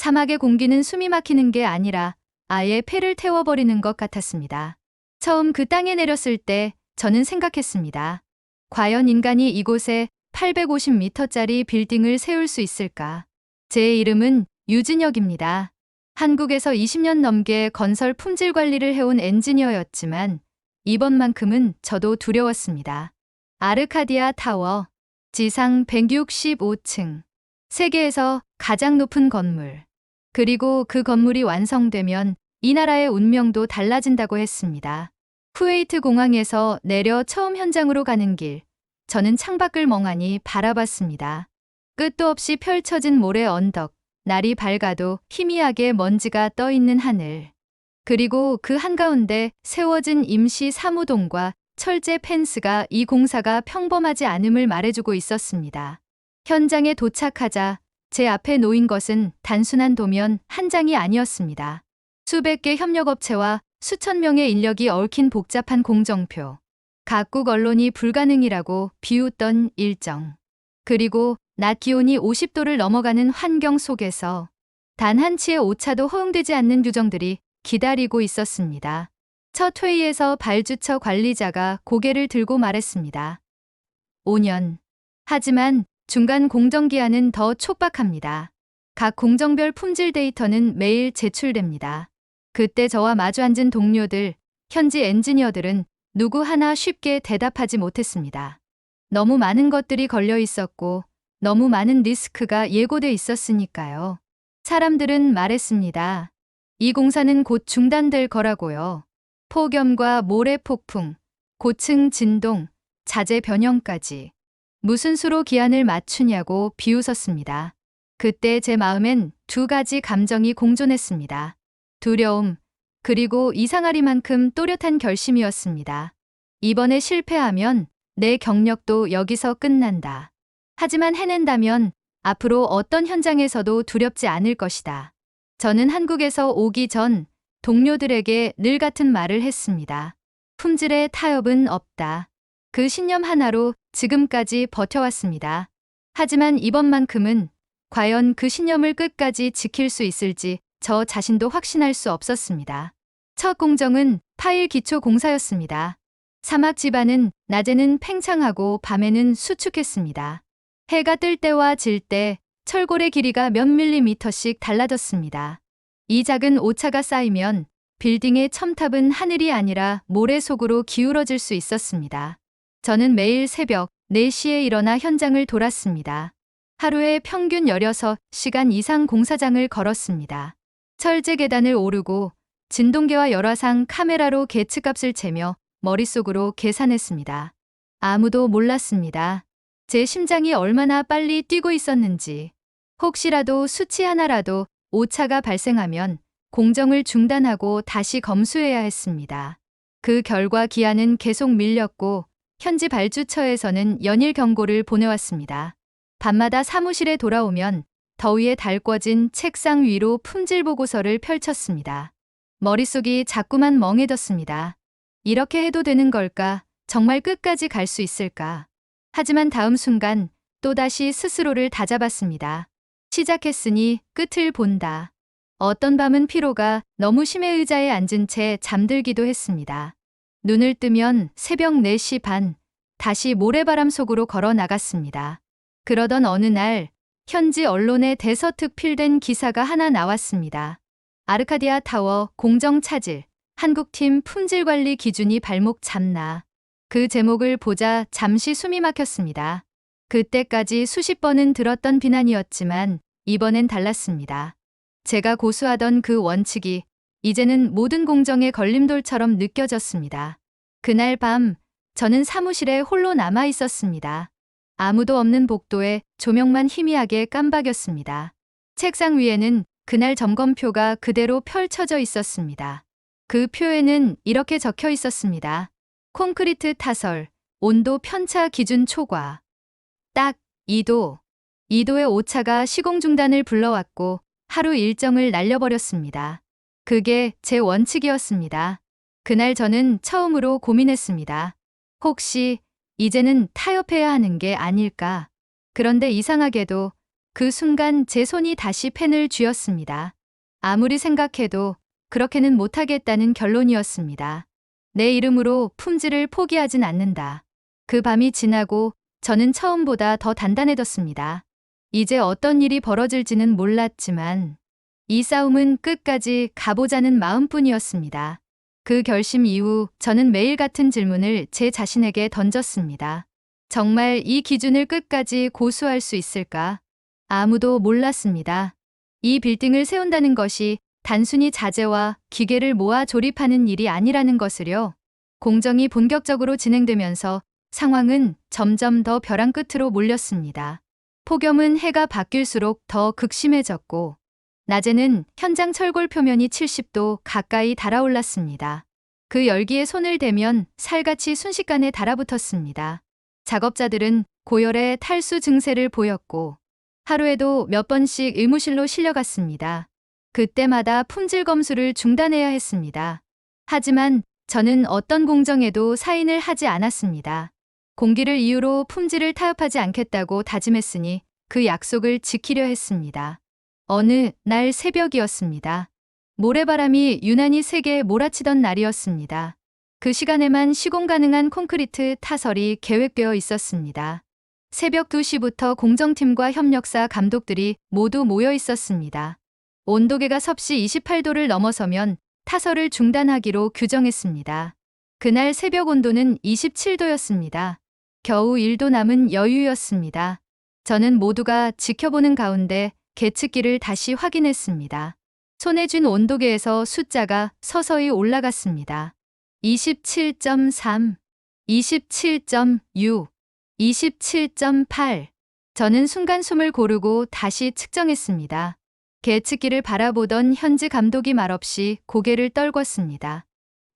사막의 공기는 숨이 막히는 게 아니라 아예 폐를 태워버리는 것 같았습니다. 처음 그 땅에 내렸을 때 저는 생각했습니다. 과연 인간이 이곳에 850m짜리 빌딩을 세울 수 있을까? 제 이름은 유진혁입니다. 한국에서 20년 넘게 건설 품질 관리를 해온 엔지니어였지만 이번만큼은 저도 두려웠습니다. 아르카디아 타워, 지상 165층, 세계에서 가장 높은 건물. 그리고 그 건물이 완성되면 이 나라의 운명도 달라진다고 했습니다. 쿠웨이트 공항에서 내려 처음 현장으로 가는 길, 저는 창밖을 멍하니 바라봤습니다. 끝도 없이 펼쳐진 모래 언덕, 날이 밝아도 희미하게 먼지가 떠 있는 하늘. 그리고 그 한가운데 세워진 임시 사무동과 철제 펜스가 이 공사가 평범하지 않음을 말해주고 있었습니다. 현장에 도착하자 제 앞에 놓인 것은 단순한 도면 한 장이 아니었습니다. 수백 개 협력업체와 수천 명의 인력이 얽힌 복잡한 공정표. 각국 언론이 불가능이라고 비웃던 일정. 그리고 낮 기온이 50도를 넘어가는 환경 속에서 단 한 치의 오차도 허용되지 않는 규정들이 기다리고 있었습니다. 첫 회의에서 발주처 관리자가 고개를 들고 말했습니다. 5년. 하지만 중간 공정기한은 더 촉박합니다. 각 공정별 품질 데이터는 매일 제출됩니다. 그때 저와 마주 앉은 동료들, 현지 엔지니어들은 누구 하나 쉽게 대답하지 못했습니다. 너무 많은 것들이 걸려 있었고, 너무 많은 리스크가 예고돼 있었으니까요. 사람들은 말했습니다. 이 공사는 곧 중단될 거라고요. 폭염과 모래 폭풍, 고층 진동, 자재 변형까지. 무슨 수로 기한을 맞추냐고 비웃었습니다. 그때 제 마음엔 두 가지 감정이 공존했습니다. 두려움, 그리고 이상하리만큼 또렷한 결심이었습니다. 이번에 실패하면 내 경력도 여기서 끝난다. 하지만 해낸다면 앞으로 어떤 현장에서도 두렵지 않을 것이다. 저는 한국에서 오기 전 동료들에게 늘 같은 말을 했습니다. 품질의 타협은 없다. 그 신념 하나로 지금까지 버텨왔습니다. 하지만 이번만큼은 과연 그 신념을 끝까지 지킬 수 있을지 저 자신도 확신할 수 없었습니다. 첫 공정은 파일 기초 공사였습니다. 사막 지반은 낮에는 팽창하고 밤에는 수축했습니다. 해가 뜰 때와 질 때 철골의 길이가 몇 밀리미터씩 달라졌습니다. 이 작은 오차가 쌓이면 빌딩의 첨탑은 하늘이 아니라 모래 속으로 기울어질 수 있었습니다. 저는 매일 새벽 4시에 일어나 현장을 돌았습니다. 하루에 평균 16시간 이상 공사장을 걸었습니다. 철제 계단을 오르고 진동계와 열화상 카메라로 계측값을 재며 머릿속으로 계산했습니다. 아무도 몰랐습니다. 제 심장이 얼마나 빨리 뛰고 있었는지. 혹시라도 수치 하나라도 오차가 발생하면 공정을 중단하고 다시 검수해야 했습니다. 그 결과 기한은 계속 밀렸고 현지 발주처에서는 연일 경고를 보내왔습니다. 밤마다 사무실에 돌아오면 더위에 달궈진 책상 위로 품질 보고서를 펼쳤습니다. 머릿속이 자꾸만 멍해졌습니다. 이렇게 해도 되는 걸까? 정말 끝까지 갈 수 있을까? 하지만 다음 순간 또다시 스스로를 다잡았습니다. 시작했으니 끝을 본다. 어떤 밤은 피로가 너무 심해 의자에 앉은 채 잠들기도 했습니다. 눈을 뜨면 새벽 4시 반, 다시 모래바람 속으로 걸어 나갔습니다. 그러던 어느 날, 현지 언론에 대서특필된 기사가 하나 나왔습니다. 아르카디아 타워 공정 차질, 한국팀 품질 관리 기준이 발목 잡나. 그 제목을 보자 잠시 숨이 막혔습니다. 그때까지 수십 번은 들었던 비난이었지만 이번엔 달랐습니다. 제가 고수하던 그 원칙이 이제는 모든 공정의 걸림돌처럼 느껴졌습니다. 그날 밤 저는 사무실에 홀로 남아 있었습니다. 아무도 없는 복도에 조명만 희미하게 깜박였습니다. 책상 위에는 그날 점검표가 그대로 펼쳐져 있었습니다. 그 표에는 이렇게 적혀 있었습니다. 콘크리트 타설, 온도 편차 기준 초과. 딱 2도. 2도의 오차가 시공 중단을 불러왔고 하루 일정을 날려버렸습니다. 그게 제 원칙이었습니다. 그날 저는 처음으로 고민했습니다. 혹시 이제는 타협해야 하는 게 아닐까? 그런데 이상하게도 그 순간 제 손이 다시 펜을 쥐었습니다. 아무리 생각해도 그렇게는 못하겠다는 결론이었습니다. 내 이름으로 품질을 포기하진 않는다. 그 밤이 지나고 저는 처음보다 더 단단해졌습니다. 이제 어떤 일이 벌어질지는 몰랐지만 이 싸움은 끝까지 가보자는 마음뿐이었습니다. 그 결심 이후 저는 매일 같은 질문을 제 자신에게 던졌습니다. 정말 이 기준을 끝까지 고수할 수 있을까? 아무도 몰랐습니다. 이 빌딩을 세운다는 것이 단순히 자재와 기계를 모아 조립하는 일이 아니라는 것을요. 공정이 본격적으로 진행되면서 상황은 점점 더 벼랑 끝으로 몰렸습니다. 폭염은 해가 바뀔수록 더 극심해졌고, 낮에는 현장 철골 표면이 70도 가까이 달아올랐습니다. 그 열기에 손을 대면 살같이 순식간에 달아붙었습니다. 작업자들은 고열의 탈수 증세를 보였고, 하루에도 몇 번씩 의무실로 실려갔습니다. 그때마다 품질 검수를 중단해야 했습니다. 하지만 저는 어떤 공정에도 사인을 하지 않았습니다. 공기를 이유로 품질을 타협하지 않겠다고 다짐했으니 그 약속을 지키려 했습니다. 어느 날 새벽이었습니다. 모래바람이 유난히 세게 몰아치던 날이었습니다. 그 시간에만 시공 가능한 콘크리트 타설이 계획되어 있었습니다. 새벽 2시부터 공정팀과 협력사 감독들이 모두 모여 있었습니다. 온도계가 섭씨 28도를 넘어서면 타설을 중단하기로 규정했습니다. 그날 새벽 온도는 27도였습니다. 겨우 1도 남은 여유였습니다. 저는 모두가 지켜보는 가운데 계측기를 다시 확인했습니다. 손에 쥔 온도계에서 숫자가 서서히 올라갔습니다. 27.3, 27.6, 27.8. 저는 순간 숨을 고르고 다시 측정했습니다. 계측기를 바라보던 현지 감독이 말없이 고개를 떨궜습니다.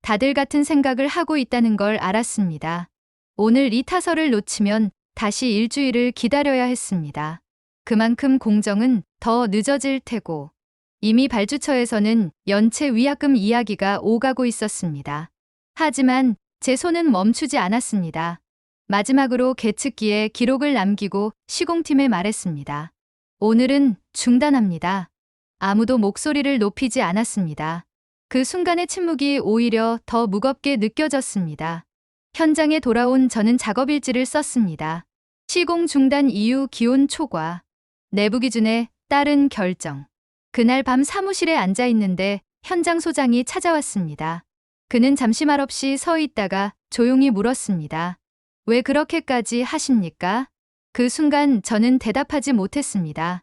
다들 같은 생각을 하고 있다는 걸 알았습니다. 오늘 이 타설을 놓치면 다시 일주일을 기다려야 했습니다. 그만큼 공정은 더 늦어질 테고 이미 발주처에서는 연체 위약금 이야기가 오가고 있었습니다. 하지만 제 손은 멈추지 않았습니다. 마지막으로 계측기에 기록을 남기고 시공팀에 말했습니다. 오늘은 중단합니다. 아무도 목소리를 높이지 않았습니다. 그 순간의 침묵이 오히려 더 무겁게 느껴졌습니다. 현장에 돌아온 저는 작업 일지를 썼습니다. 시공 중단 이후 기온 초과, 내부 기준에 따른 결정. 그날 밤 사무실에 앉아 있는데 현장 소장이 찾아왔습니다. 그는 잠시 말없이 서 있다가 조용히 물었습니다. 왜 그렇게까지 하십니까? 그 순간 저는 대답하지 못했습니다.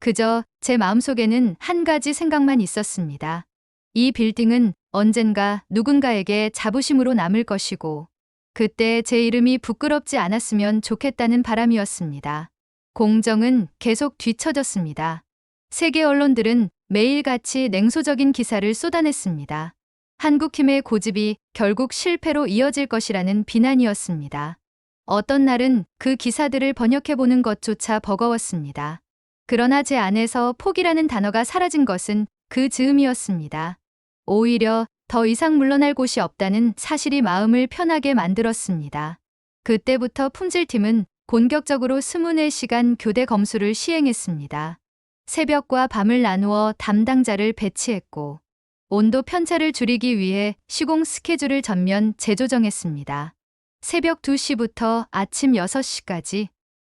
그저 제 마음속에는 한 가지 생각만 있었습니다. 이 빌딩은 언젠가 누군가에게 자부심으로 남을 것이고, 그때 제 이름이 부끄럽지 않았으면 좋겠다는 바람이었습니다. 공정은 계속 뒤처졌습니다. 세계 언론들은 매일같이 냉소적인 기사를 쏟아냈습니다. 한국팀의 고집이 결국 실패로 이어질 것이라는 비난이었습니다. 어떤 날은 그 기사들을 번역해보는 것조차 버거웠습니다. 그러나 제 안에서 포기라는 단어가 사라진 것은 그 즈음이었습니다. 오히려 더 이상 물러날 곳이 없다는 사실이 마음을 편하게 만들었습니다. 그때부터 품질팀은 본격적으로 24시간 교대 검수를 시행했습니다. 새벽과 밤을 나누어 담당자를 배치했고, 온도 편차를 줄이기 위해 시공 스케줄을 전면 재조정했습니다. 새벽 2시부터 아침 6시까지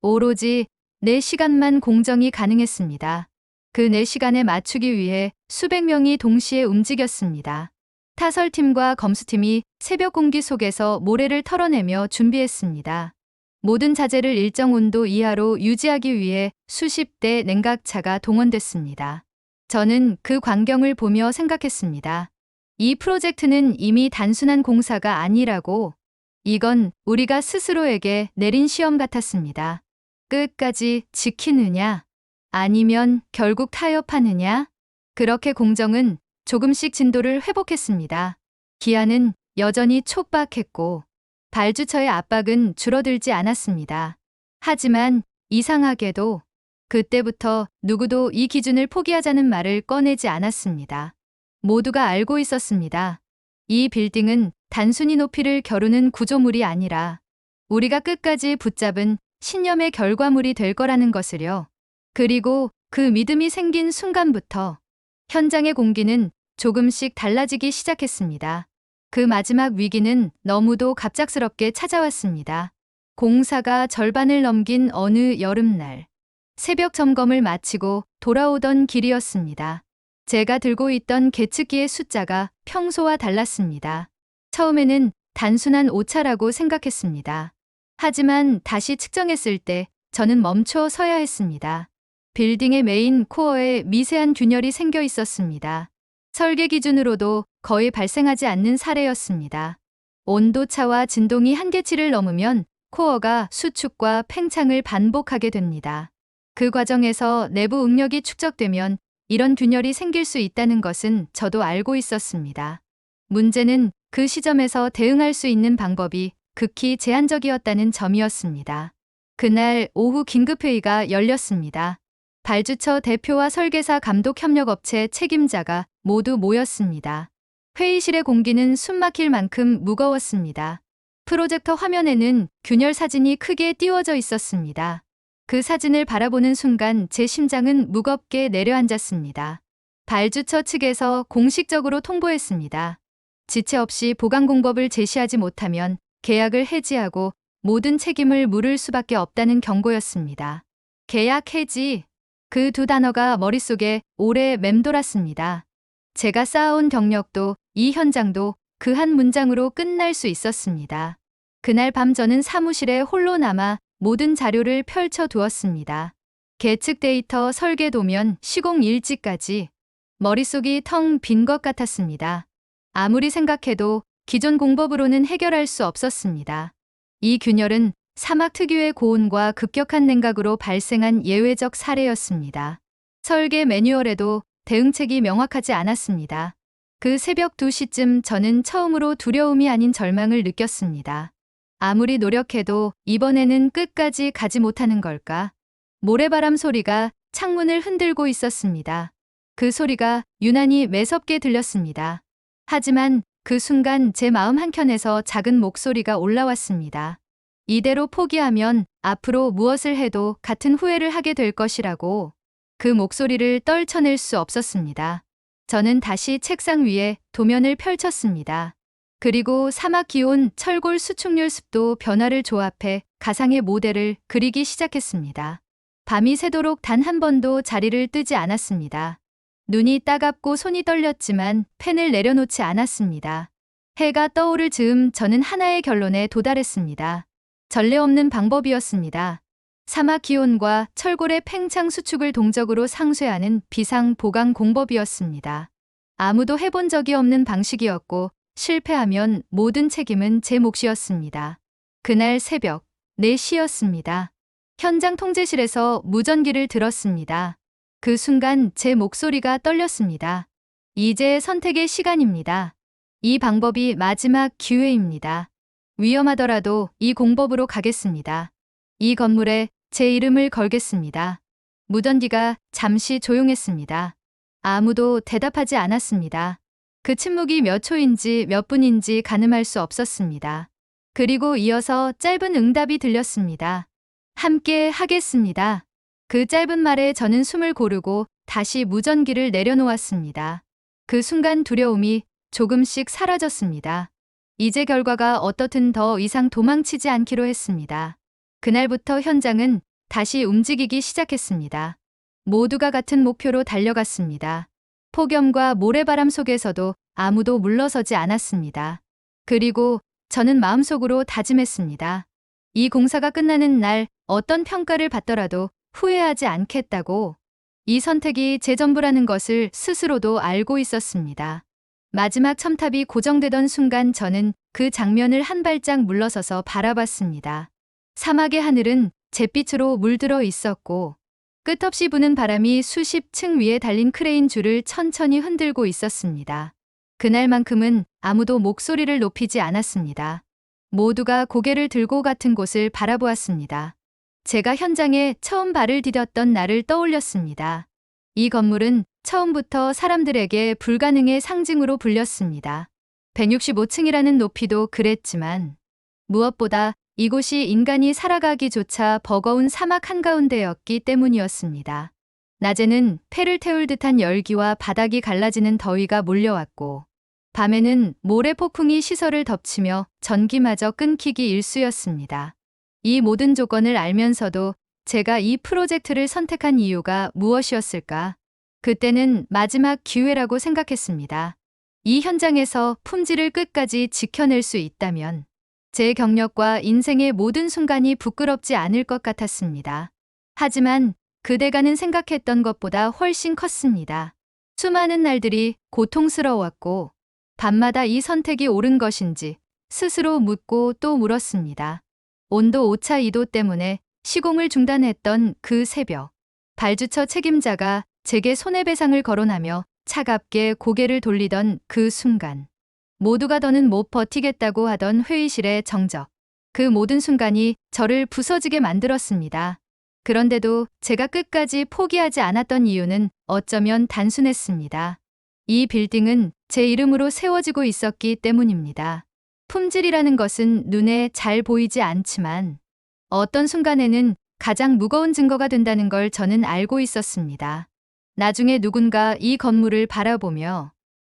오로지 4시간만 공정이 가능했습니다. 그 4시간에 맞추기 위해 수백 명이 동시에 움직였습니다. 타설팀과 검수팀이 새벽 공기 속에서 모래를 털어내며 준비했습니다. 모든 자재를 일정 온도 이하로 유지하기 위해 수십 대 냉각차가 동원됐습니다. 저는 그 광경을 보며 생각했습니다. 이 프로젝트는 이미 단순한 공사가 아니라고 이건 우리가 스스로에게 내린 시험 같았습니다. 끝까지 지키느냐? 아니면 결국 타협하느냐? 그렇게 공정은 조금씩 진도를 회복했습니다. 기한은 여전히 촉박했고 발주처의 압박은 줄어들지 않았습니다. 하지만 이상하게도 그때부터 누구도 이 기준을 포기하자는 말을 꺼내지 않았습니다. 모두가 알고 있었습니다. 이 빌딩은 단순히 높이를 겨루는 구조물이 아니라 우리가 끝까지 붙잡은 신념의 결과물이 될 거라는 것을요. 그리고 그 믿음이 생긴 순간부터 현장의 공기는 조금씩 달라지기 시작했습니다. 그 마지막 위기는 너무도 갑작스럽게 찾아왔습니다. 공사가 절반을 넘긴 어느 여름날, 새벽 점검을 마치고 돌아오던 길이었습니다. 제가 들고 있던 계측기의 숫자가 평소와 달랐습니다. 처음에는 단순한 오차라고 생각했습니다. 하지만 다시 측정했을 때 저는 멈춰 서야 했습니다. 빌딩의 메인 코어에 미세한 균열이 생겨 있었습니다. 설계 기준으로도 거의 발생하지 않는 사례였습니다. 온도차와 진동이 한계치를 넘으면 코어가 수축과 팽창을 반복하게 됩니다. 그 과정에서 내부 응력이 축적되면 이런 균열이 생길 수 있다는 것은 저도 알고 있었습니다. 문제는 그 시점에서 대응할 수 있는 방법이 극히 제한적이었다는 점이었습니다. 그날 오후 긴급회의가 열렸습니다. 발주처 대표와 설계사 감독 협력업체 책임자가 모두 모였습니다. 회의실의 공기는 숨막힐 만큼 무거웠습니다. 프로젝터 화면에는 균열 사진이 크게 띄워져 있었습니다. 그 사진을 바라보는 순간 제 심장은 무겁게 내려앉았습니다. 발주처 측에서 공식적으로 통보했습니다. 지체 없이 보강 공법을 제시하지 못하면 계약을 해지하고 모든 책임을 물을 수밖에 없다는 경고였습니다. 계약 해지. 그 두 단어가 머릿속에 오래 맴돌았습니다. 제가 쌓아온 경력도 이 현장도 그 한 문장으로 끝날 수 있었습니다. 그날 밤 저는 사무실에 홀로 남아 모든 자료를 펼쳐 두었습니다. 계측 데이터 설계 도면 시공 일지까지 머릿속이 텅 빈 것 같았습니다. 아무리 생각해도 기존 공법으로는 해결할 수 없었습니다. 이 균열은 사막 특유의 고온과 급격한 냉각으로 발생한 예외적 사례였습니다. 설계 매뉴얼에도 대응책이 명확하지 않았습니다. 그 새벽 2시쯤 저는 처음으로 두려움이 아닌 절망을 느꼈습니다. 아무리 노력해도 이번에는 끝까지 가지 못하는 걸까? 모래바람 소리가 창문을 흔들고 있었습니다. 그 소리가 유난히 매섭게 들렸습니다. 하지만 그 순간 제 마음 한켠에서 작은 목소리가 올라왔습니다. 이대로 포기하면 앞으로 무엇을 해도 같은 후회를 하게 될 것이라고 그 목소리를 떨쳐낼 수 없었습니다. 저는 다시 책상 위에 도면을 펼쳤습니다. 그리고 사막 기온, 철골 수축률 습도 변화를 조합해 가상의 모델을 그리기 시작했습니다. 밤이 새도록 단 한 번도 자리를 뜨지 않았습니다. 눈이 따갑고 손이 떨렸지만 펜을 내려놓지 않았습니다. 해가 떠오를 즈음 저는 하나의 결론에 도달했습니다. 전례 없는 방법이었습니다. 사막 기온과 철골의 팽창 수축을 동적으로 상쇄하는 비상 보강 공법이었습니다. 아무도 해본 적이 없는 방식이었고 실패하면 모든 책임은 제 몫이었습니다. 그날 새벽 4시였습니다. 현장 통제실에서 무전기를 들었습니다. 그 순간 제 목소리가 떨렸습니다. 이제 선택의 시간입니다. 이 방법이 마지막 기회입니다. 위험하더라도 이 공법으로 가겠습니다. 이 건물에 제 이름을 걸겠습니다. 무전기가 잠시 조용했습니다. 아무도 대답하지 않았습니다. 그 침묵이 몇 초인지 몇 분인지 가늠할 수 없었습니다. 그리고 이어서 짧은 응답이 들렸습니다. 함께 하겠습니다. 그 짧은 말에 저는 숨을 고르고 다시 무전기를 내려놓았습니다. 그 순간 두려움이 조금씩 사라졌습니다. 이제 결과가 어떻든 더 이상 도망치지 않기로 했습니다. 그날부터 현장은 다시 움직이기 시작했습니다. 모두가 같은 목표로 달려갔습니다. 폭염과 모래바람 속에서도 아무도 물러서지 않았습니다. 그리고 저는 마음속으로 다짐했습니다. 이 공사가 끝나는 날 어떤 평가를 받더라도 후회하지 않겠다고 이 선택이 제 전부라는 것을 스스로도 알고 있었습니다. 마지막 첨탑이 고정되던 순간 저는 그 장면을 한 발짝 물러서서 바라봤습니다. 사막의 하늘은 잿빛으로 물들어 있었고 끝없이 부는 바람이 수십 층 위에 달린 크레인 줄을 천천히 흔들고 있었습니다. 그날만큼은 아무도 목소리를 높이지 않았습니다. 모두가 고개를 들고 같은 곳을 바라보았습니다. 제가 현장에 처음 발을 디뎠던 날을 떠올렸습니다. 이 건물은 처음부터 사람들에게 불가능의 상징으로 불렸습니다. 165층이라는 높이도 그랬지만 무엇보다 이곳이 인간이 살아가기조차 버거운 사막 한가운데였기 때문이었습니다. 낮에는 폐를 태울 듯한 열기와 바닥이 갈라지는 더위가 몰려왔고, 밤에는 모래 폭풍이 시설을 덮치며 전기마저 끊기기 일쑤였습니다. 이 모든 조건을 알면서도 제가 이 프로젝트를 선택한 이유가 무엇이었을까? 그때는 마지막 기회라고 생각했습니다. 이 현장에서 품질을 끝까지 지켜낼 수 있다면 제 경력과 인생의 모든 순간이 부끄럽지 않을 것 같았습니다. 하지만 그대가는 생각했던 것보다 훨씬 컸습니다. 수많은 날들이 고통스러웠고 밤마다 이 선택이 옳은 것인지 스스로 묻고 또 물었습니다. 온도 오차 2도 때문에 시공을 중단했던 그 새벽. 발주처 책임자가 제게 손해배상을 거론하며 차갑게 고개를 돌리던 그 순간. 모두가 더는 못 버티겠다고 하던 회의실의 정적. 그 모든 순간이 저를 부서지게 만들었습니다. 그런데도 제가 끝까지 포기하지 않았던 이유는 어쩌면 단순했습니다. 이 빌딩은 제 이름으로 세워지고 있었기 때문입니다. 품질이라는 것은 눈에 잘 보이지 않지만 어떤 순간에는 가장 무거운 증거가 된다는 걸 저는 알고 있었습니다. 나중에 누군가 이 건물을 바라보며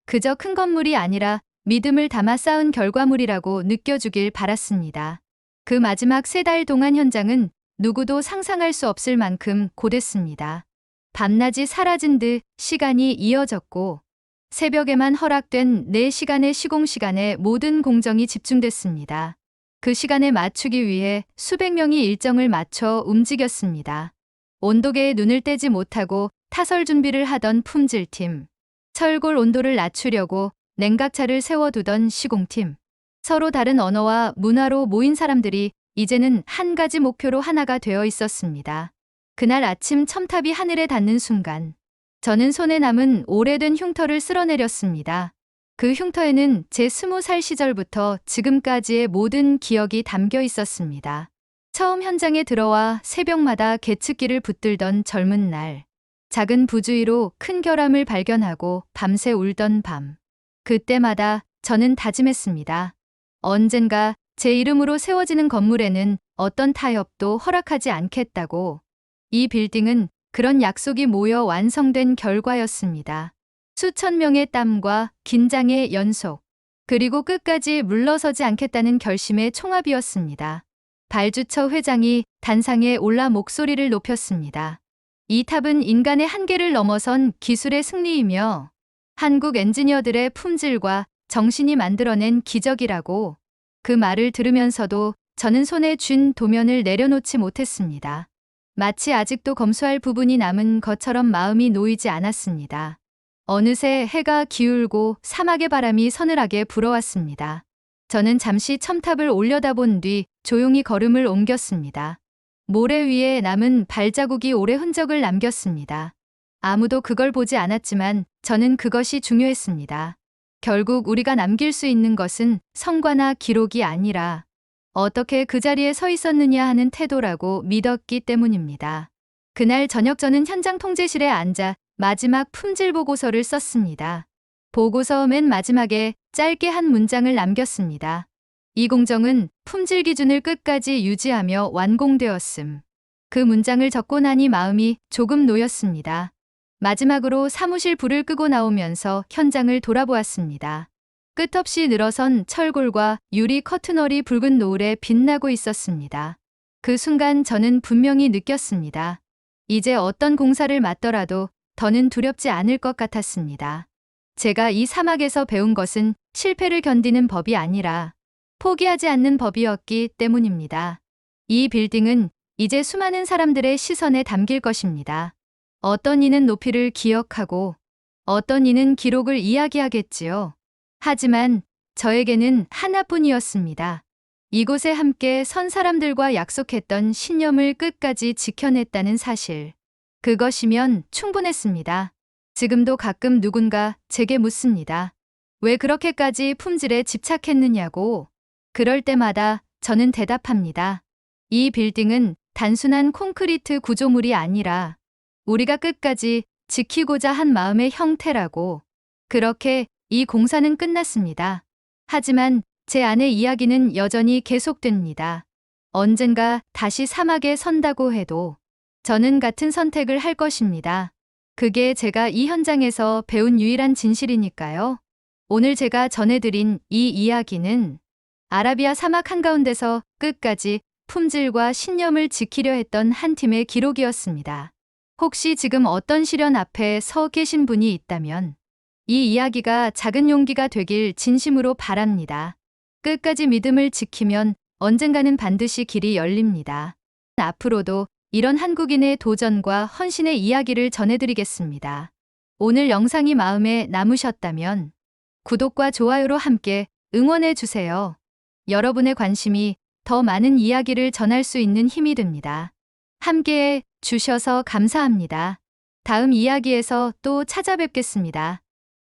그저 큰 건물이 아니라 믿음을 담아 쌓은 결과물이라고 느껴주길 바랐습니다. 그 마지막 세 달 동안 현장은 누구도 상상할 수 없을 만큼 고됐습니다. 밤낮이 사라진 듯 시간이 이어졌고 새벽에만 허락된 4시간의 시공 시간에 모든 공정이 집중됐습니다. 그 시간에 맞추기 위해 수백 명이 일정을 맞춰 움직였습니다. 온도계에 눈을 떼지 못하고 타설 준비를 하던 품질팀, 철골 온도를 낮추려고 냉각차를 세워두던 시공팀, 서로 다른 언어와 문화로 모인 사람들이 이제는 한 가지 목표로 하나가 되어 있었습니다. 그날 아침 첨탑이 하늘에 닿는 순간, 저는 손에 남은 오래된 흉터를 쓸어내렸습니다. 그 흉터에는 제 스무 살 시절부터 지금까지의 모든 기억이 담겨 있었습니다. 처음 현장에 들어와 새벽마다 계측기를 붙들던 젊은 날. 작은 부주의로 큰 결함을 발견하고 밤새 울던 밤. 그때마다 저는 다짐했습니다. 언젠가 제 이름으로 세워지는 건물에는 어떤 타협도 허락하지 않겠다고. 이 빌딩은 그런 약속이 모여 완성된 결과였습니다. 수천 명의 땀과 긴장의 연속, 그리고 끝까지 물러서지 않겠다는 결심의 총합이었습니다. 발주처 회장이 단상에 올라 목소리를 높였습니다. 이 탑은 인간의 한계를 넘어선 기술의 승리이며 한국 엔지니어들의 품질과 정신이 만들어낸 기적이라고 그 말을 들으면서도 저는 손에 쥔 도면을 내려놓지 못했습니다. 마치 아직도 검수할 부분이 남은 것처럼 마음이 놓이지 않았습니다. 어느새 해가 기울고 사막의 바람이 서늘하게 불어왔습니다. 저는 잠시 첨탑을 올려다본 뒤 조용히 걸음을 옮겼습니다. 모래 위에 남은 발자국이 오래 흔적을 남겼습니다. 아무도 그걸 보지 않았지만 저는 그것이 중요했습니다. 결국 우리가 남길 수 있는 것은 성과나 기록이 아니라 어떻게 그 자리에 서 있었느냐 하는 태도라고 믿었기 때문입니다. 그날 저녁 저는 현장 통제실에 앉아 마지막 품질 보고서를 썼습니다. 보고서 맨 마지막에 짧게 한 문장을 남겼습니다. 이 공정은 품질 기준을 끝까지 유지하며 완공되었음. 그 문장을 적고 나니 마음이 조금 놓였습니다. 마지막으로 사무실 불을 끄고 나오면서 현장을 돌아보았습니다. 끝없이 늘어선 철골과 유리 커튼월이 붉은 노을에 빛나고 있었습니다. 그 순간 저는 분명히 느꼈습니다. 이제 어떤 공사를 맡더라도 더는 두렵지 않을 것 같았습니다. 제가 이 사막에서 배운 것은 실패를 견디는 법이 아니라 포기하지 않는 법이었기 때문입니다. 이 빌딩은 이제 수많은 사람들의 시선에 담길 것입니다. 어떤 이는 높이를 기억하고 어떤 이는 기록을 이야기하겠지요. 하지만 저에게는 하나뿐이었습니다. 이곳에 함께 선 사람들과 약속했던 신념을 끝까지 지켜냈다는 사실. 그것이면 충분했습니다. 지금도 가끔 누군가 제게 묻습니다. 왜 그렇게까지 품질에 집착했느냐고. 그럴 때마다 저는 대답합니다. 이 빌딩은 단순한 콘크리트 구조물이 아니라 우리가 끝까지 지키고자 한 마음의 형태라고. 그렇게 이 공사는 끝났습니다. 하지만 제 안의 이야기는 여전히 계속됩니다. 언젠가 다시 사막에 선다고 해도 저는 같은 선택을 할 것입니다. 그게 제가 이 현장에서 배운 유일한 진실이니까요. 오늘 제가 전해드린 이 이야기는 아라비아 사막 한가운데서 끝까지 품질과 신념을 지키려 했던 한 팀의 기록이었습니다. 혹시 지금 어떤 시련 앞에 서 계신 분이 있다면 이 이야기가 작은 용기가 되길 진심으로 바랍니다. 끝까지 믿음을 지키면 언젠가는 반드시 길이 열립니다. 앞으로도 이런 한국인의 도전과 헌신의 이야기를 전해드리겠습니다. 오늘 영상이 마음에 남으셨다면 구독과 좋아요로 함께 응원해 주세요. 여러분의 관심이 더 많은 이야기를 전할 수 있는 힘이 됩니다. 함께해 주셔서 감사합니다. 다음 이야기에서 또 찾아뵙겠습니다.